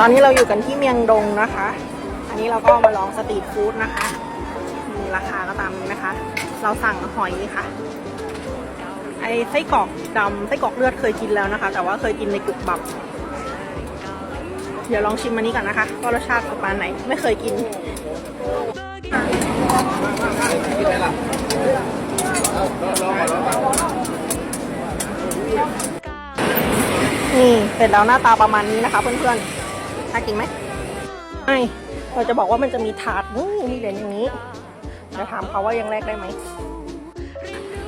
ตอนนี้เราอยู่กันที่เมียงดงนะคะ อันนี้เราก็มาลองสตรีทฟู้ดนะคะมีราคาก็ตามนี้นะคะ เราสั่งหอยค่ะ ไอไส้กรอกดำไส้กรอกเลือดเคยกินแล้วนะคะ แต่ว่าเคยกินในกุบบับ เดี๋ยวลองชิมอันนี้ก่อนนะคะว่ารสชาติประมาณไหน ไม่เคยกินนี่เสร็จแล้วหน้าตาประมาณนี้นะคะเพื่อนๆ น่ากินไหมไม่เราจะบอกว่ามันจะมีถาดนี่มีเหรียญอย่างนี้จะถามเขาว่ายังแลกได้ไหม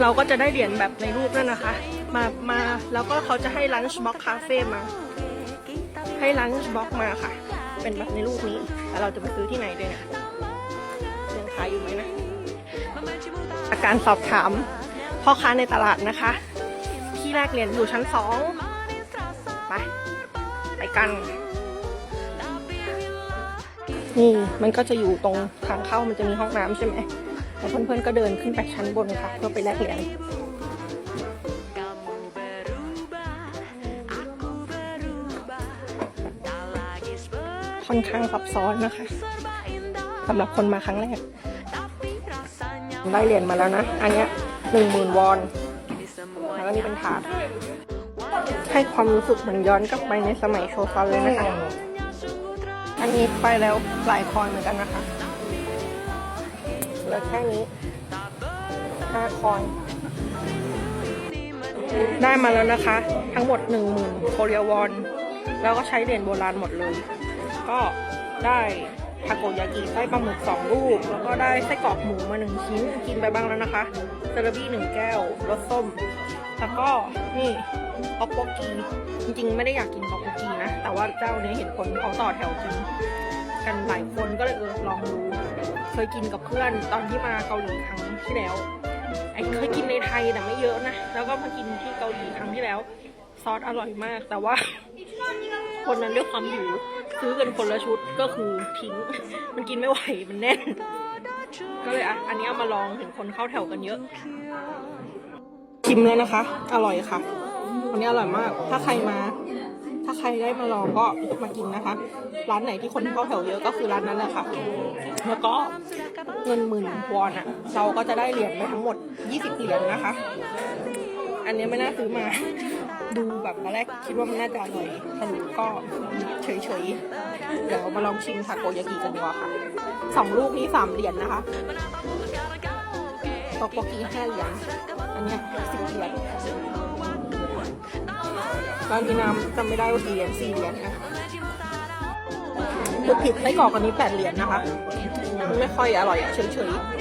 เราก็จะได้เหรียญแบบในรูปนั่นนะคะ มามาแล้วก็เขาจะให้ลันช์บ็อกคาเฟ่มา ให้ลันช์บ็อกมาค่ะ เป็นแบบในรูปนี้แล้วเราจะไปซื้อที่ไหนด้วยเนี่ยยังขายอยู่ไหมนะอาการสอบถามพ่อค้าในตลาดนะคะ ที่แรกเหรียนอยู่ชั้นสองไปไปกัน นี่มันก็จะอยู่ตรงทางเข้ามันจะมีห้องน้ำใช่ไหมแล้วเพื่อนๆก็เดินขึ้นไปชั้นบนค่ะ เพื่อไปแลกเหรียญค่อนข้างซับซ้อนนะคะสำหรับคนมาครั้งแรก ได้เหรียญมาแล้วนะ อันเนี้ยหนึ่งหมื่นวอน แล้วก็นี่เป็นถาดให้ความรู้สึกเหมือนย้อนกลับไปในสมัยโชซันเลยนะคะ นี้ไปแล้วหลายคอยเหมือนกันนะคะเหลือแค่นี้ห้าคอย ได้มาแล้วนะคะ ทั้งหมด 10,000โคเรียวอน แล้วก็ใช้เหรียญโบราณหมดเลย ก็ได้ ทาโกยากิไส้ปลาหมึกสองลูก แล้วก็ได้ไส้กรอกหมูมาหนึ่งชิ้นกินไปบ้างแล้วนะคะเซราบี้หนึ่งแก้วรสส้ม แล้วก็นี่ป๊อกโปกีจริงๆ ไม่ได้อยากกินป๊อกโปกีนะ แต่ว่าเจ้านี้เห็นคนเขาต่อแถวกินกันหลายคนก็เลยเออลองดูเคยกินกับเพื่อนตอนที่มาเกาหลีครั้งที่แล้วไอ้เคยกินในไทยแต่ไม่เยอะนะ แล้วก็มากินที่เกาหลีครั้งที่แล้ว ซอสอร่อยมากแต่ว่า คนนั้นด้วยความหิว ซื้อกันคนละชุดก็คือทิ้ง มันกินไม่ไหวมันแน่น ก็เลยอะ อันนี้เอามาลองเห็นคนเข้าแถวกันเยอะ ชิมแล้วนะคะ อร่อยค่ะอันนี้อร่อยมาก ถ้าใครมา ถ้าใครได้มาลองก็มากินนะคะ ร้านไหนที่คนเข้าแถวเยอะก็คือร้านนั้นแหละค่ะ แล้วก็เงินหมื่นวอนอะเราก็จะได้เหรียญไปทั้งหมด 20เหรียญนะคะ อันนี้ไม่น่าซื้อมา ดูแบบตอนแรกคิดว่ามันน่าจะอร่อยสรุปก็เฉยๆ เดี๋ยวมาลองชิมทาโกยากิกันดีกว่าค่ะสองลูกนี้สามเหรียญนะคะตอกโปกีห้าเหรียญอันนี้สิบเหรียญร้านพี่น้ำจำไม่ได้ว่ากี่เหรียญสี่เหรียญค่ะคือผิดไส้กรอกอันนี้แปดเหรียญนะคะ ไม่ค่อยอร่อยเฉยๆ